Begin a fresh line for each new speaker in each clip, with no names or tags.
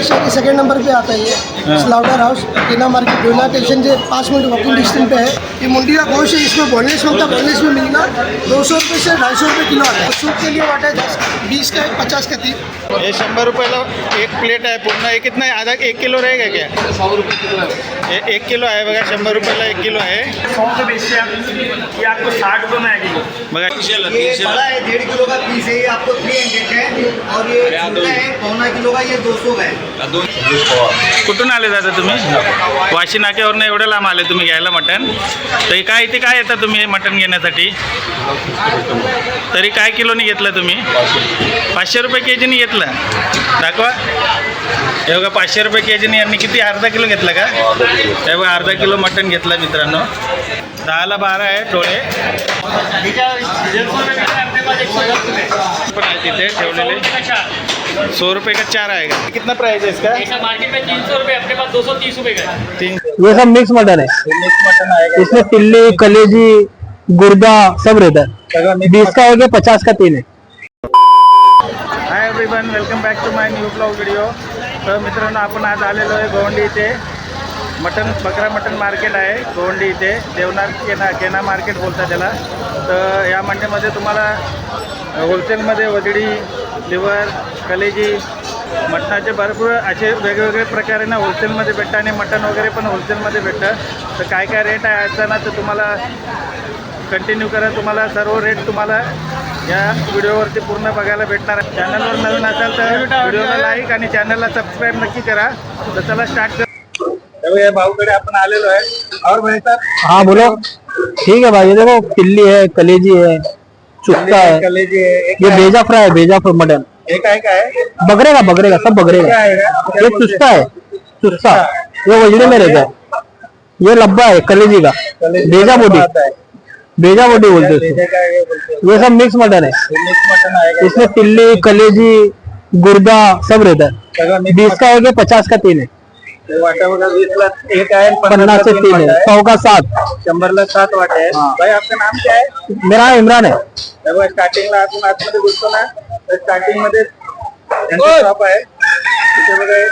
Asia के second number पे आता है ये स्लाउडर हाउस केना मार्केट डोना स्टेशन से पाँच मिनट वॉकिंग डिस्टेंस पे है। ये मुंडी का गोश्त है इसमें बोनलेस होता है बोनलेस में मिलेगा दो सौ रुपये से ढाई सौ रुपये किलो आता है। सूप के लिए वाटा है दस बीस का है पचास का तीन
हे शंभर रुपयाला एक प्लेट है पूर्ण। हे कितना आहे आधा एक किलो रहेगा क्या?
सौ रुपये किलो है।
हे एक किलो आहे बघा शंभर रुपयाला एक किलो आहे
सौ से बेचते हैं ये आपको साठ रुपये में आएगी।
बघा
ये बड़ा है डेढ़ किलो का पीस है ये आपको थ्री हंड्रेड है। और ये छोटा है पौना किलो का ये दो सौ का है।
कुठून आले दादा तुम्ही? वाशी नाक्यावरनं एवढं लांब आले तुम्ही घ्यायला मटण. तरी काय इथे काय येतं तुम्ही मटण घेण्यासाठी? तरी काय किलोनी घेतलं तुम्ही? पाचशे रुपये के जीनी घेतलं. दाखवा. हे बघा पाचशे रुपये के जीनी यांनी किती अर्धा किलो घेतलं का? हे बघा अर्धा किलो मटण घेतलं मित्रांनो. दहाला बारा आहे डोळे पण आहे तिथे ठेवलेले. सौ रुपये का चार आएगा। कितना प्राइस है इसका?
मार्केट में तीन सौ रुपये अपने पास दो सौ तीस रुपये का
तीन
ये सब मिक्स मटन है।
मिक्स मटन आएगा।
इसमें तिल्ली कलेजी गुर्दा सब रहता है। बीस का हो गया पचास का तीन है।
Hi everyone welcome back to my new blog video तर मित्रांनो आपण आज आलेलो आहे गोवंडी इथे मटन बकरा मटन मार्केट आहे गोवंडी इथे. देवनार केना केना मार्केट बोलतात त्याला. तर या मंडीमध्ये तुम्हाला होलसेलमध्ये वजडी लिव्हर कलेजी मटणाचे भरपूर असे वेगवेगळे प्रकारे ना होलसेलमध्ये भेटतं आणि मटण वगैरे पण होलसेलमध्ये भेटतं. तर काय काय रेट आहे आजचा ना तर तुम्हाला कंटिन्यू करा. तुम्हाला सर्व रेट तुम्हाला या व्हिडिओवरती पूर्ण बघायला भेटणार आहे. चॅनलवर नवीन असाल तर व्हिडिओला लाईक आणि चॅनलला सबस्क्राईब नक्की करा. तर चला स्टार्ट कर. भाऊकडे आपण आलेलो आहे और भाई साहब?
हाँ बोलो। ठीक है भाई ये देखो तिल्ली है कलेजी है चुक्का है।
कलेजी
ये बेजा फ्राई है बेजा फ्राई मटन।
एक आहे काय
बकरे का बकरे का सब बकरे का ये चुस्ता है चुस्ता ये वजड़े में रहता है। ये लब्बा है कलेजी का। बेजा बोटी। बेजा बोटी बोलते हैं ये सब मिक्स मटन है। इसमें तिल्ली कलेजी गुर्दा सब रहता है। बीस का है पचास का तीन है?
वाटा बघा वीसला एक आहे?
पन्नास से तीन है सौ का सात.
शंभरला सात वाटे आहे.
हाँ.
भाई आपका नाम क्या है
मेरा इमरान है
तेव्हा स्टार्टिंगला आपण आतमध्ये घुसतो ना. तर स्टार्टिंगमध्ये त्यांचं शॉप आहे. तिथे बघा हे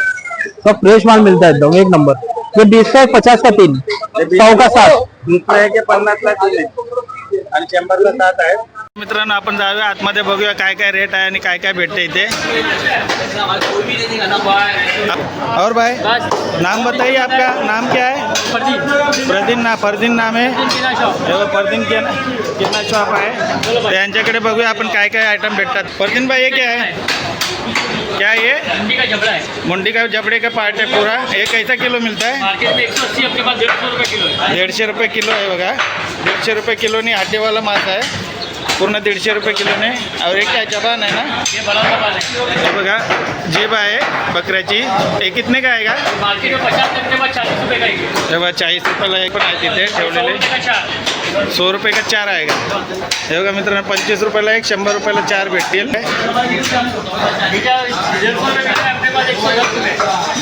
सब फ्रेश माल मिलता है एकदम एक नंबर. ये बीस का पचास का तीन? सौ का सात.
वीसला आहे की पन्नासला तीन आहे? आणि शंभरला सात आहे मित्रांनो आपण जाऊया. आतमध्ये बघूया काय काय रेट आहे आणि काय काय भेटते इथे. और भाई नाम बताइए आपका. नाम क्या है? प्रदीन ना फरदीन नाम है। तेव्हा फरदीन के कितना शॉप आहे तर यांच्याकडे बघूया आपण काय काय आयटम भेटतात. फरदीन भाई ये क्या है? क्या है ये?
मंडी का झबड़ा है।
मुंडी का जबड़े का पार्ट है पूरा। ये कैसा किलो मिलता है?
मार्केट में एक सौ अस्सी अपने पास डेढ़ सौ रुपये किलो है।
दीडशे रुपये किलो आहे बघा। दीडशे रुपये किलोनी हाटेवाला मास आहे पूर्ण दीडशे रुपये किलोने और एक काय जबान आहे ना?
ये बड़ा सामान है।
हे बघा जेब आहे बकऱ्याची. हे कितने का आहे का?
मार्केट में पचास अपने पास चालीस रुपये का है
बघा चाळीस रुपयाला एक पण आहे तिथे ठेवलेले.
रुपये का चार?
सौ रुपये का चार आहे का हे बघा मित्रांनो पंचवीस रुपयाला एक शंभर रुपयाला चार भेटतील.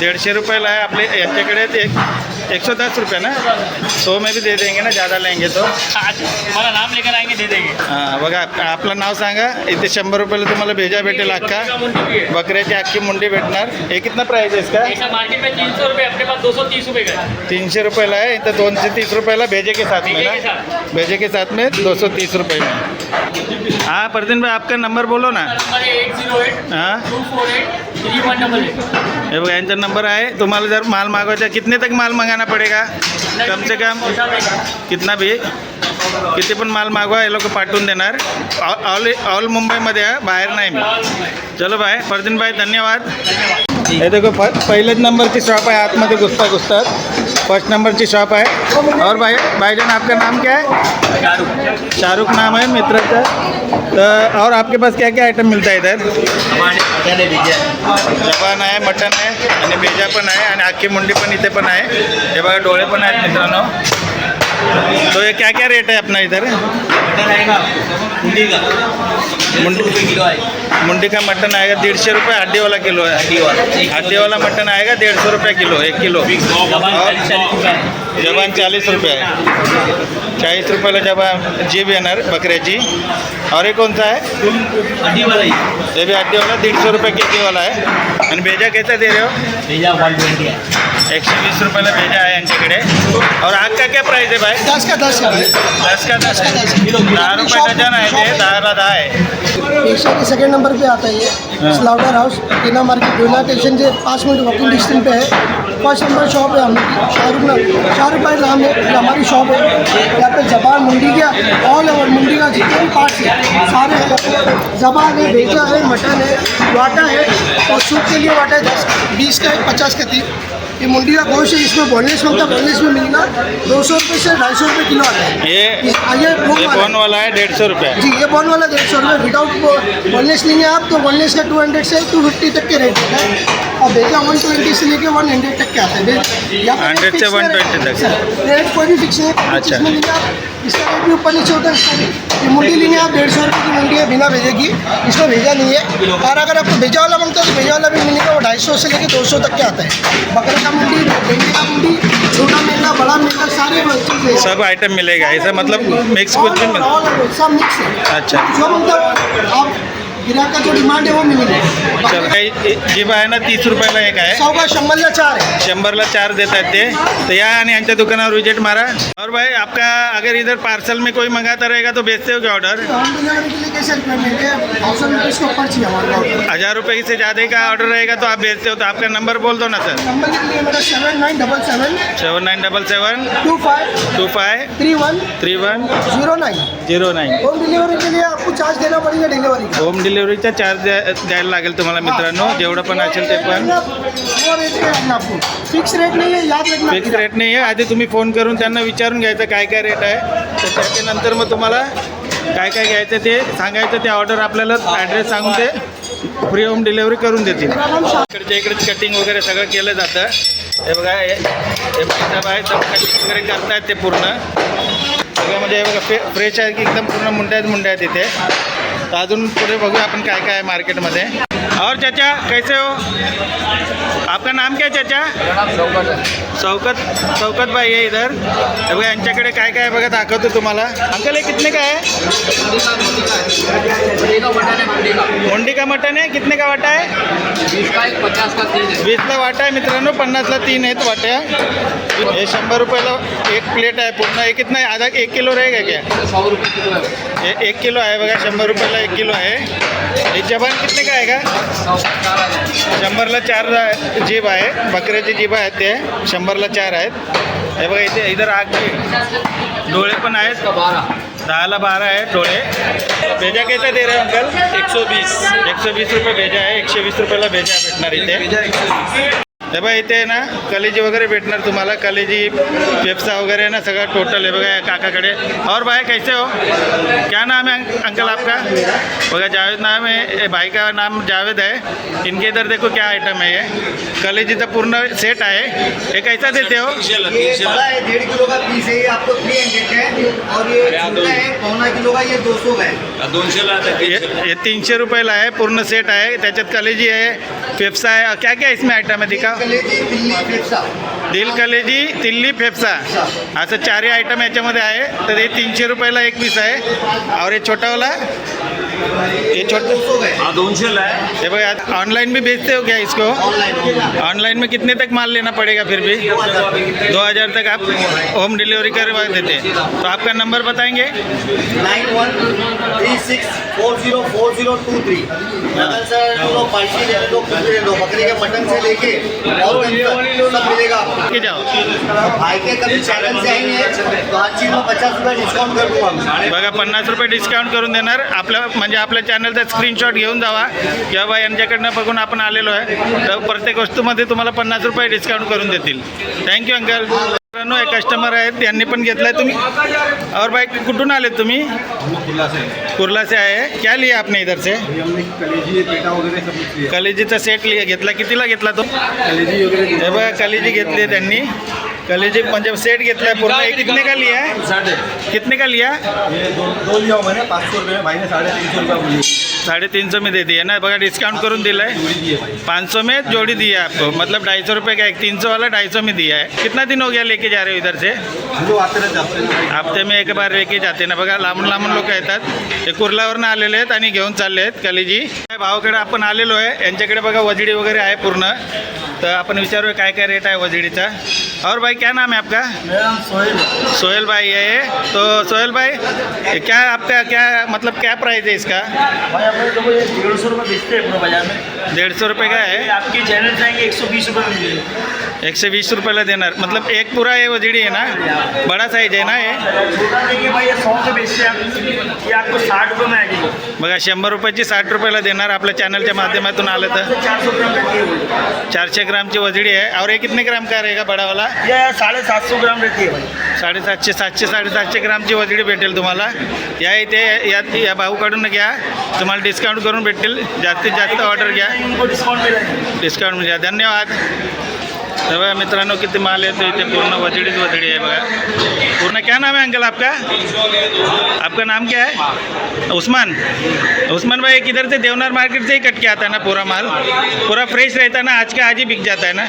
दीडशे रुपयाला आहे आपले यांच्याकडे ते एक सौ दस रुपये ना? सौ में भी दे देंगे ना ज़्यादा लेंगे तो।
आज हमारा नाम लेकर आएँगे दे देंगे।
हाँ बघा आप- आपलं नाव सांगा इथे शंभर रुपयाला तुम्हाला भेजा भेटेल अख्खा।
का है
बकऱ्याची अख्खी मुंडी भेटणार. हे कितना प्राइस आहे इसका?
ऐसा मार्केट में तीन सौ रुपये अपने पास दो सौ तीस रुपये का है.
तीनशे रुपयाला आहे इथं दोनशे तीस रुपयाला भेजे के साथ में
भेजे के
ना
साथ।
भेजे के साथ में दो सौ तीस रुपये में. हाँ परदीन भाई आपका नंबर बोलो ना।
नंबर है एट ज़ीरो एट
हाँ।
टू फोर एट
हे बघा यांचा नंबर आहे. तुम्हाला जर माल मागवायचा कितने तक माल मंगाना पडेगा? कम से कम कितना भी. किती पण माल मागवा हे लोक पाठवून देणार. ऑल ऑल ऑल मुंबईमध्ये आहे बाहेर नाही मी. चलो भाई परदीन भाई धन्यवाद. हे देखो पहिलेच नंबरची शॉप आहे आतमध्ये घुसता घुसतात फर्स्ट नंबरची शॉप आहे. और भाई भाईजान आपका नाम क्या है? शाहरुख। नाम है मित्र का। तो और आपके पास क्या क्या आइटम मिलता है इधर? जबान आहे मटन आहे आणि बेजा पण आहे आणि अख्खी मुंडी पण इथे पण आहे. हे बघा डोळे पण आहेत मित्रांनो. तो ये क्या क्या रेट है अपना इधर?
मटन आएगा मुंडी का।
मटन आएगा डेढ़ सौ रुपये हड्डी वाला किलो है।
हड्डी वाला
मटन आएगा डेढ़ सौ रुपये किलो एक किलो।
जबान चालीस चालीस रुपये आहे.
चाळीस चाळीस रुपयाला जबान जीभ येणार बकऱ्याची और ये कौन सा है?
ही।
ये भी हड्डी वाला डेढ़ सौ रुपये के जी वाला है। आणि भेजा कैसा दे रहे हो?
भेजा वन ट्वेंटी आहे
एकशे वीस रुपयाला भेजा आहे यांच्याकडे. और आग का क्या प्राइस है भाई?
दस का दस है
दस का दस
का?
है
दस
दहा रुपये डझन आहे ते दहाला दहा आहे.
एशिया के सेकंड नंबर पे आता है. ये स्लाउडर हाउस टीना मार्केट डोना स्टेशन से पाँच मिनट वॉकिंग डिस्टेंस पे है. फ़र्स्ट नंबर शॉप है हम शाहरुख नाम शाहरुख भाई नाम है हमारी शॉप है. यहाँ पे जबान मुंडी का ऑल ओवर मुंडी का जितने भी पार्ट्स है सारे हैं. जबान है भेजा है मटन है वाटा है और सूप के लिए वाटा है दस बीस का है पचास का तीन ये मुंडी का गोश्त है इसमें बोनलेस मिलता है बोनलेस में मिलेगा दो सौ रुपये से ढाई सौ रुपये किलो आता है।
ये
ये बोन वाला है।
डेढ़ सौ रुपये।
जी ये बोन वाला डेढ़ सौ रुपये विदाउट बोनलेस लेंगे आप तो बोनलेस का टू हंड्रेड से टू फिफ्टी तक के रेट होता है। और भेजा वन ट्वेंटी से लेके वन हंड्रेड तक के आता है।
100 से
है
120 तक।
रेट कोई भी फिक्स नहीं है
अच्छा।
इसमें इसका रेट भी ऊपर नीचे होता है। ये मुंडी लेंगे आप डेढ़ सौ रुपये की मुंडी है बिना भेजे की इसमें भेजा नहीं है। और अगर आपको भेजा वाला माँगता है तो भेजा वाला भी मिलेगा वो ढाई सौ से लेकर दो सौ तक के आता है। बकरे का मुंडी भेंडी का मुंडी छोटा मेला बड़ा मेला सारे चीज़
सब आइटम मिलेगा। ऐसा मतलब मिक्स कुछ भी मिल
सब मिक्स है।
अच्छा।
जो मतलब आप गिराक जो डिमांड है वो मिलेगा
चल काही आहे ना तीस रुपयाला एक आहे।
सौ का शंभरला चार है
शंभरला चार देतात ते. तो या आणि यांच्या दुकानावर विज़िट मारा. और भाई आपका अगर इधर पार्सल में कोई मंगाता रहेगा तो भेजते हो क्या ऑर्डर
होम डिलीवरी के लिए कैसे रुपये मिलते थाउज़ेंड रुपीज़ के ऊपर चाहिए हमारे को
हज़ार रुपये से ज़्यादा का ऑर्डर रहेगा तो आप भेजते हो तो आपका नंबर बोल दो ना सर
नंबर लिख लिए मेरा seven nine double seven
seven nine double seven
two five
two five
three one
three one
zero nine.
Zero nine
home delivery के लिए आपको चार्ज देना पड़ेगा डिलीवरी का।
होम डिलिव्हरीचा चार्ज द्या द्यायला लागेल तुम्हाला मित्रांनो जेवढं पण असेल ते पण
फिक्स रेट नहीं है याद रखना
फिक्स रेट नाही आहे आधी तुम्ही फोन करून त्यांना विचारून घ्यायचं काय काय रेट आहे तर त्याच्यानंतर मग तुम्हाला काय काय घ्यायचं ते सांगायचं ते ऑर्डर आपल्याला ॲड्रेस सांगून ते फ्री होम डिलेवरी करून देतील इकडच्या इकडेच कटिंग वगैरे सगळं केलं जातं हे बघा हे हे साहेब आहेत कटिंग वगैरे करतायत ते पूर्ण सगळं म्हणजे हे बघा फ्रे फ्रेश आहे की एकदम पूर्ण मुंड्या आहेत मुंड्या आहेत इथे तर अजून पुढे बघूया आपण काय काय आहे मार्केटमध्ये और चाचा कैसे हो? आपका नाम क्या चाचा? शौकत शौकत भाई आहे इधर। बघा यांच्याकडे काय काय बघा दाखवतो तुम्हाला. अंकल हे कितने का आहे? मुंडी का मटन आहे. कितने का वाटा आहे?
पचास
वीसला वाटा आहे मित्रांनो पन्नासला तीन आहेत वाट्या. हे शंभर रुपयाला एक प्लेट आहे पूर्ण. हे कितना आहे? आधा एक किलो रहेगा क्या?
सौ रुपये हे
एक किलो आहे बघा शंभर रुपयाला एक किलो आहे. हे जबान कितने का आहे का? शंभरला चार जीभ आहे. बकऱ्याचे जीभ आहेत ते. शंभरला चार आहेत. हे बघा इथे इधर आग डोळे पण आहेत.
बारह
दहाला बारा आहे डोळे. भेजा कैसा दे रहे हो अंकल? एक सौ बीस. एक सौ वीस रुपये भेजा आहे. एकशे वीस रुपयाला भेजा भेटणार इथे. हे बघा इथे ना कलेजी वगैरे भेटणार तुम्हाला. कलेजी पेप्सा वगैरे आहे ना सगळं टोटल आहे बघा या काकाकडे. और भाई कैसे हो? क्या नाम है अंकल आपका? बघा जावेद नाम है ये भाई का नाम जावेद है। इनके इधर देखो क्या आइटम है ये। कलेजीचा पूर्ण सेट आहे हे कैसा देते हो।
ये बड़ा है डेढ़ किलो का पीस है ये आपको थ्री हंड्रेड का है। और ये छोटा है पौना किलो का ये दो सौ का है।
ये ये तीनशे रुपयाला आहे पूर्ण सेट आहे त्याच्यात कलेजी आहे फेफसा आहे क्या क्या इसमें आइटम है दिखा।
कलेजी दिल्ली फेफसा।
दिल कलेजी तिल्ली फेफसा. असं चारही आयटम याच्यामध्ये आहे. तर हे तीनशे रुपयाला एक पीस आहे. और हे छोटावाला ये
दो
छोटा
है
ये बघा ऑनलाइन भी बेचते हो क्या इसको?
ऑनलाइन
में कितने तक माल लेना पड़ेगा फिर भी? दो हज़ार तक आप होम डिलीवरी करवा देते. हैं तो आपका नंबर बताएँगे?
Nine one three six four zero four zero two three. Sir party ले लो बकरी के मटन से लेके और सब मिलेगा आपको
के जाओ।
भाई के कभी चैनल से आएंगे तो हर चीज़ में पचास रुपये डिस्काउंट कर
बघा पन्नास रुपये डिस्काउंट करून देणार. आपल्या म्हणजे आपल्या चॅनलचा स्क्रीनशॉट घेऊन जावा. किंवा बा यांच्याकडनं बघून आपण आलेलो आहे. तर प्रत्येक वस्तूमध्ये तुम्हाला पन्नास रुपये डिस्काउंट करून देतील. थँक्यू अंकल मित्रांनो एक कस्टमर आहेत. त्यांनी पण घेतलाय तुम्ही. और भाई कुठून आले तुम्ही? कुर्ला से आहे. क्या लिया आपने इधर से
कलेजी पेटा वगैरे सब लिया
कलेजीचा सेट लिया घेतला. कितीला घेतला तो?
कलेजी वगैरे
हे बघा कलेजी घेतली आहे त्यांनी. कलेजी म्हणजे सेट घेतलाय पूर्ण. एक कितने का लिया? है कितने का लिया?
ये दो दो लिया मैंने. सौ रुपये. भाई ने साढ़े तीन सौ बोली
मी में दे दिया ना बघा डिस्काउंट करून दिलाय.
जोड़ी दी है
पाँच सौ में जोड़ी दिया आपको. मतलब ढाई सौ रुपये का एक तीन सौ वाला ढाई सौ में दिया है कितना दिन हो गया लेके जा रहे हो इधर से?
हफ्ते में
एक बार लेके जाते ना. बघा लांबून लांबून लोक येतात. ते कुर्ल्यावरनं आलेले आहेत आणि घेऊन चालले आहेत कलेजी. भावाकडे आपण आलेलो आहे. यांच्याकडे बघा वजडी वगैरे आहे पूर्ण. तर आपण विचारूया काय काय रेट आहे वजडीचा. और भाई क्या नाम है आपका?
मेरा सोहेल
सोहेल भाई है ये. तो सोहेल भाई क्या आपका क्या मतलब क्या प्राइस है इसका?
भाई अपने देखो ये डेढ़ सौ रुपये बेचते हैं पूरा बाजार में।
डेढ़ सौ रुपये का है।
आपकी चैनल जाएंगे एक सौ बीस रुपये में मिलेगा।
एकशे वीस रुपयाला देणार. मतलब एक पूरा ये वजडी है ना? बड़ा साइज है ना ये
साठ
बघा शंभर रुपयाची साठ रुपयाला देणार आपल्या चॅनलच्या माध्यमातून आलं तर.
चार सौ ग्राम
चारशे ग्रामची वजडी आहे. और ये कितने ग्राम का रहेगा बड़ा वाला
साढ़े सात सौ ग्राम रहती है
साडेसातशे सातशे साडेसातशे ग्रामची वजडी भेटेल तुम्हाला. या इथे या या भाऊकडून घ्या. तुम्हाला डिस्काउंट करून भेटेल जास्तीत जास्त ऑर्डर घ्या.
डिस्काउंट मिला
डिस्काउंट म्हणजे धन्यवाद. तर बघा मित्रांनो किती माल येतो इथे पूर्ण वजडीच वजडी आहे बघा. पूर्ण क्या नाम है अंकल आपका? आपका नाम क्या है? उस्मान. उस्मान भाई किधर से देवनार मार्केट से ही कट के आता है ना पूरा माल. पूरा फ्रेश रहता है ना आज का आज ही बिक जाता है ना.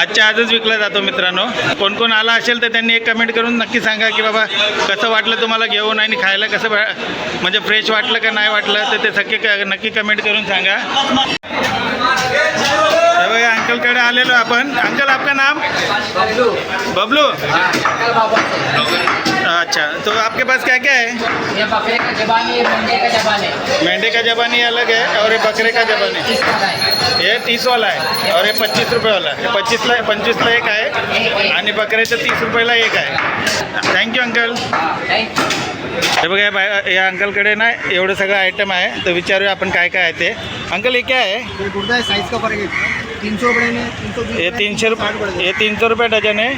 आजच्या आजच विकला जातो मित्रांनो. कोण कोण आला असेल तर त्यांनी एक कमेंट करून नक्की सांगा की बाबा कसं वाटलं तुम्हाला घेऊन आणि खायला कसं म्हणजे फ्रेश वाटलं का नाही वाटलं तर ते सगळे क- नक्की कमेंट करून सांगा. अंकलकडे आलेलो आपण. अंकल आपका नाम? बबलू. अच्छा तो आपके पास क्या क्या है?
ये बकरे का जबान है ये मुंडे का जबान
मेंढे का जबानी अलग है और ये बकरे का जबानी
है।
ये तीस वाला है और ये पच्चीस रुपये वाला है। पच्चीसला पंचवीसला एक आहे आणि बकऱ्याचं तीस रुपयाला एक आहे. थँक्यू अंकल
थैंक यू
हे बघा या बाय या अंकलकडे ना एवढं सगळं आयटम आहे. तर विचारूया आपण काय काय आहे ते. अंकल हे काय आहे?
साइज का फर्क तीन सौ रुपये में तीन सौ
ये तीन सौ रुपये ये तीन सौ रुपये डजन है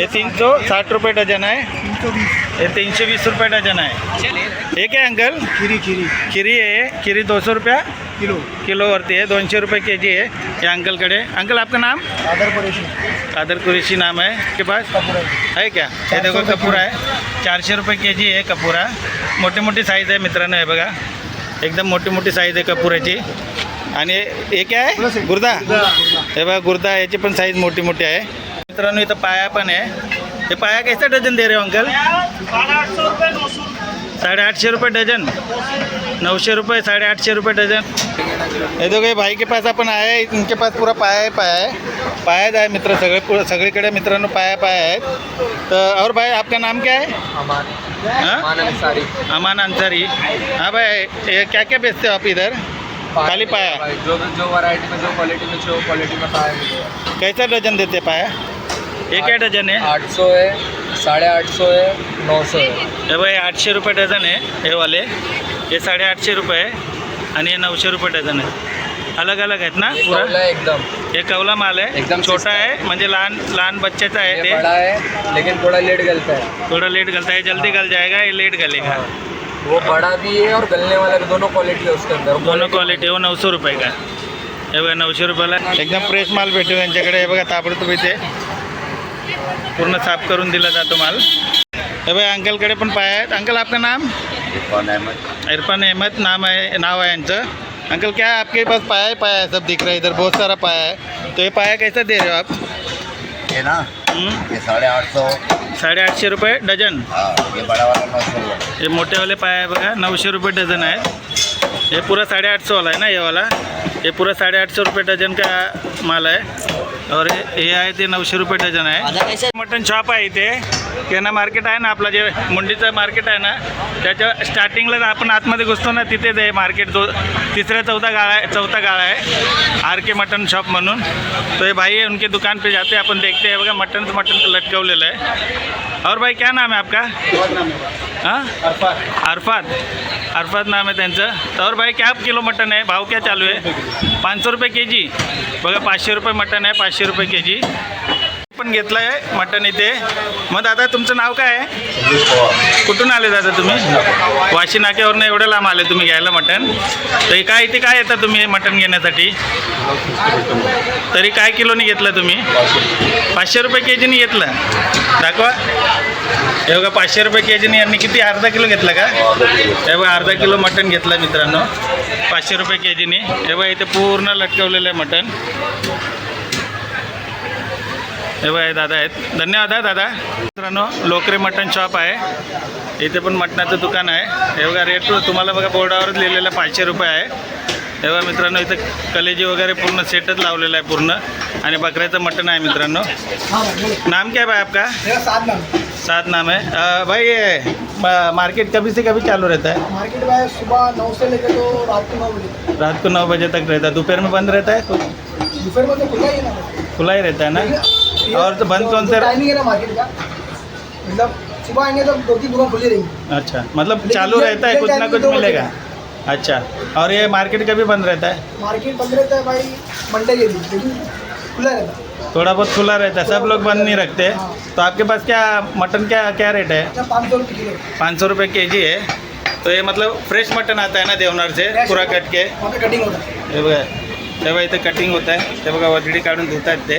ये तीन सौ साठ रुपये डजन है
तीन सौ बीस
ये तीनशे वीस रुपये डजन आहे. हे काय अंकल?
खीरी खीरी.
खिरी आहे खिरी दो सौ रुपया?
किलो.
किलोवरती आहे. दोनशे रुपये के जी है या अंकलकडे. अंकल आपका नाम?
आदर परेशी
कादर कुरेशी नाम है आपके पास?
कपूर
है क्या हे देखो कपूरा आहे. चारशे रुपये के जी आहे कपूरा मोठी मोठी साईज आहे मित्रांनो हे बघा. एकदम मोठी मोठी साईज आहे कपुराची आणि हे काय आहे? गुर्दा. हे बघा गुर्दा याची पण साईज मोठी मोठी आहे. मित्रांनो इथं पाया पण आहे. हे पाया कैसा डझन दे रहे हो अंकल?
साढ़े आठ सौ रुपये नौ सौ
साढ़े आठशे रुपये डझन. नऊशे रुपये साढ़े आठशे रुपये डझन. हे दोघे भाई के पास आपण आहे इनके पास पुरा पाया आहे पाया आहे. पायाच आहे मित्र सगळे पुरं सगळीकडे मित्रांनो पाया पाया आहेत. तर और भाई आपका नाम क्या है? हाँ? अमान अंसारी. हाँ भाई क्या क्या बेचते हो आप इधर? खाली पाया.
जो जो वैरायटी में जो क्वालिटी में जो क्वालिटी में पाया
कैसा डजन देते पाया? ये क्या डजन है।
आठ सौ है साढ़े आठ सौ है नौ सौ है.
हे भाई आठशे रुपये डझन आहे हे वाले. हे साडेआठशे रुपये आहे आणि हे नऊशे रुपये डझन आहे अलग अलग आहेत ना
ये
पुरा?
है एकदम.
हे कवला माल आहे
एकदम
छोटा आहे म्हणजे लहान लहान बच्चेचा आहे
ये
ते.
बड़ा है लेकिन थोड़ा लेट गलता है.
थोड़ा लेट गलता है जल्दी गल जाएगा ये लेट गलेगा.
वो बड़ा भी है और गलने वाला भी दोनों क्वालिटी है उसके अंदर।
दोनों क्वालिटी हो नऊशे रुपये का हे। बघा नऊशे रुपयाला एकदम फ्रेश माल भेटू यांच्याकडे हे बघा ताबडतोब इथे. पूर्ण साफ करून दिला जातो माल. हे बघा अंकलकडे पण पाय आहेत. अंकल आपका नाम? इरफान अहमद. नाम है नाम है यांचं. अंकल क्या आपके पास पाया ही? पाया है सब दिख रहा है इधर बहुत सारा पाया है. तो ये पाया कैसा दे रहे हो आप?
ये ना ये साढ़े आठ सौ.
साढ़े आठशे रुपये डजन
हाँ ये बड़ा वाला नौ सौ
मोठेवाले पाय आहे बघा नऊशे रुपये डझन आहेत. हे पुरा साडेआठशे वाला आहे ना हे वाला? हे पुरा साडेआठशे रुपये डझन का माल आहे? और हे हे आहे ते नऊशे रुपये डझन आहे. मटन शॉप आहे इथे. केना मार्केट आहे ना आपलं जे मुंडीचं मार्केट आहे ना त्याच्या स्टार्टिंगला आपण आतमध्ये घुसतो ना तिथेच आहे मार्केट जो तिसरा चौथा गाळा आहे चौथा गाळा आहे आर के मटन शॉप म्हणून. तो ये भाई है उनके दुकान पे जाते हैं अपन देखते हैं बघा मटन मटन लटकवलेलं आहे. और भाई क्या नाम है आपका? हां? अरफात. अरफात नाम आहे त्यांचं. तर भाई क्या किलो मटन आहे? भाव क्या चालू आहे? पाचशे रुपये के जी बघा पाचशे रुपये मटन आहे पाचशे रुपये के जी आपण घेतलं आहे मटण इथे. मग दादा तुमचं नाव काय आहे? कुठून आले दादा तुम्ही? वाशी नाक्यावरनं एवढं लांब आले तुम्ही घ्यायला मटण. तर काय इथे काय येतं तुम्ही मटण घेण्यासाठी? तरी काय किलोनी घेतलं तुम्ही? पाचशे रुपये के जीनी घेतलं. दाखवा. हे बघा पाचशे रुपये के जीनी यांनी किती अर्धा किलो घेतलं का? हे बघा अर्धा किलो मटण घेतलं मित्रांनो. पाचशे रुपये के जीनी हे बघा इथे पूर्ण लटकवलेलं आहे मटण. हे बघा दादा आहेत. धन्यवाद आहे दादा. मित्रांनो लोकरे मटण शॉप आहे. इथे पण मटणाचं दुकान आहे. हे बघा रेट तुम्हाला बघा बोर्डावरच लिहिलेलं पाचशे रुपये आहे. हे बघा मित्रांनो इथं कलेजी वगैरे पूर्ण सेटच लावलेलं आहे पूर्ण. आणि बकऱ्याचं मटण आहे मित्रांनो. नाम काय बाय आपका?
सात नाम
है। अ, भाई ये मार्केट कभी से कभी चालू रहता है?
मार्केट में सुबह नौ से लेकर तो रात को नौ बजे।
रात को नौ बजे तक रहता है। दोपहर में बंद रहता है? कुछ
दोपहर में तो खुला ही ना
खुला ही रहता है ना? और तो बंद कौन से
टाइमिंग है ना मार्केट का। मतलब सुबह आएँगे तो दो तीन दुकान खुली रहेंगी।
अच्छा मतलब चालू रहता है कुछ ना कुछ मिलेगा। अच्छा और ये मार्केट कभी बंद रहता है?
मार्केट बंद रहता है भाई मंडे के दिन लेकिन खुला रहता है।
थोड़ा बहुत खुला रहता है सब लोग बंद नहीं रखते।
हाँ।
तो आपके पास क्या मटन क्या क्या रेट है?
पाँच सौ रुपये
के जी है। तो ये मतलब फ्रेश मटन आता है ना देवनार से पूरा कट के।
कटिंग होता है।
हे बघा ते बघा इथं कटिंग होत आहे ते बघा वजडी काढून धुत आहेत ते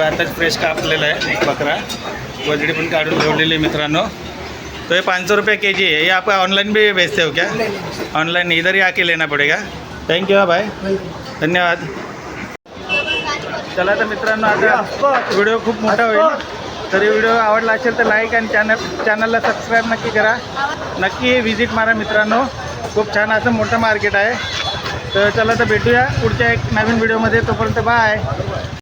आताच फ्रेश कापलेला आहे बकरा. वजडी पण काढून ठेवलेली आहे मित्रांनो. तो ये पाँच सौ रुपये के जी है ये आप ऑनलाइन भी बेचते हो। क्या ऑनलाइन इधर ही आके लेना पड़ेगा. हा बाय
वेलकम
धन्यवाद. चला तर मित्रांनो आता व्हिडिओ खूप मोठा होईल. तरी व्हिडिओ आवडला असेल तर लाईक आणि चॅनल चॅनलला सबस्क्राईब नक्की करा. नक्की व्हिजिट मारा मित्रांनो. खूप छान असं मोठं मार्केट आहे. तर चला तर भेटूया पुढच्या एक नवीन व्हिडिओमध्ये तोपर्यंत बाय